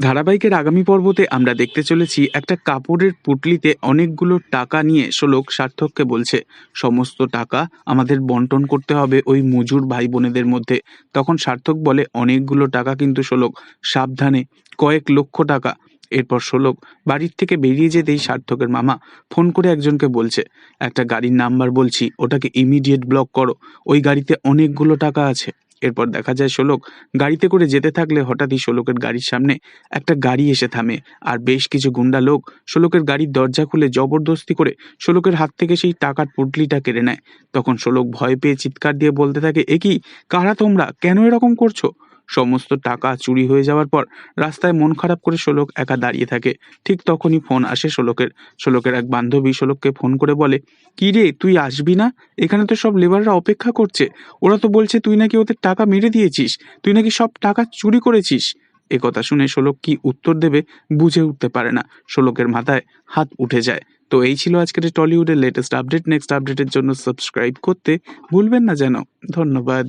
ধারাবাহিকের আগামী পর্বতে আমরা দেখতে চলেছি একটা কাপড়ের পুটলিতে অনেকগুলো টাকা নিয়ে শোলক সার্থককে বলছে। সমস্ত টাকা আমাদের বন্টন করতে হবে ওই মজুর ভাই বোনেদের মধ্যে। তখন সার্থক বলে, অনেকগুলো টাকা কিন্তু শোলক, সাবধানে, কয়েক লক্ষ টাকা। এরপর শোলক, বাড়ির থেকে বেরিয়ে যেতেই সার্থকের মামা ফোন করে একজনকে বলছে, একটা গাড়ির নাম্বার বলছি, ওটাকে ইমিডিয়েট ব্লক করো, ওই গাড়িতে অনেকগুলো টাকা আছে। এরপর দেখা যায় শোলক গাড়িতে করে যেতে থাকলে হঠাৎই শোলকের গাড়ির সামনে একটা গাড়ি এসে থামে। আর বেশ কিছু গুন্ডা লোক শোলকের গাড়ির দরজা খুলে জবরদস্তি করে শোলকের হাত থেকে সেই টাকার পুটলিটা কেড়ে নেয়। তখন শোলক ভয় পেয়ে চিৎকার দিয়ে বলতে থাকে, এ কি? কারা তোমরা? কেন এরকম করছ? সমস্ত টাকা চুরি হয়ে যাওয়ার পর রাস্তায় মন খারাপ করে শোলক একা দাঁড়িয়ে থাকে। ঠিক তখনই ফোন আসে শোলকের। শোলকের এক বান্ধবী শোলককে ফোন করে বলে, কি রে, তুই আসবি না? এখানে তো সব লেবাররা অপেক্ষা করছে। ওরা তো বলছে তুই নাকি ওদের টাকা মেরে দিয়েছিস। তুই নাকি সব টাকা চুরি করেছিস। এ কথা শুনে শোলক কি উত্তর দেবে বুঝে উঠতে পারে না। শোলকের মাথায় হাত উঠে যায়। তো এই ছিল আজকের টলিউডের লেটেস্ট আপডেট নেক্সট আপডেটের জন্য সাবস্ক্রাইব করতে ভুলবেন না যেন। ধন্যবাদ।